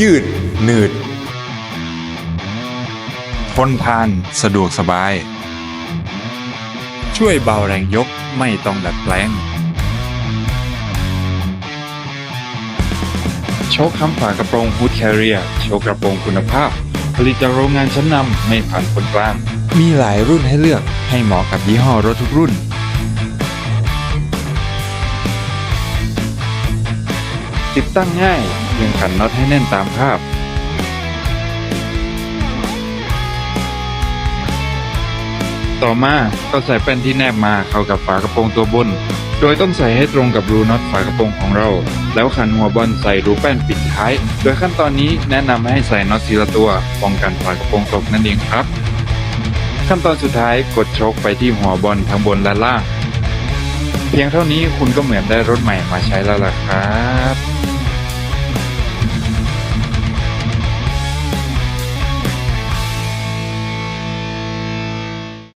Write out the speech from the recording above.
ยืด หนืดทนทานสะดวกสบาย ช่วยเบาแรงยกไม่ต้องดัดแปลงโชคคำฝากระโปรงฮูดแคริเอร์โชคกระโปรงคุณภาพ ผลิตจากโรงงานชั้นนำไม่ผ่านคนกลาง มีหลายรุ่นให้เลือกให้เหมาะกับยี่ห้อรถทุกรุ่น ติดตั้งง่าย เพียงขันน็อตให้แน่นตามภาพ ต่อมาก็ใส่แป้นที่แนบมาเข้ากับฝากระโปรงตัวบน โดยต้องใส่ให้ตรงกับรูน็อตฝากระโปรงของเรา แล้วขันหัวบอลใส่รูแป้นปิดท้าย โดยขั้นตอนนี้แนะนำให้ใส่น็อตทีละตัวป้องกันฝากระโปรงตกนั่นเองครับ ขั้นตอนสุดท้ายกดชคไปที่หัวบอลทั้งบนและล่างเพียงเท่านี้คุณก็เหมือนได้รถใหม่มาใช้แล้วล่ะครับ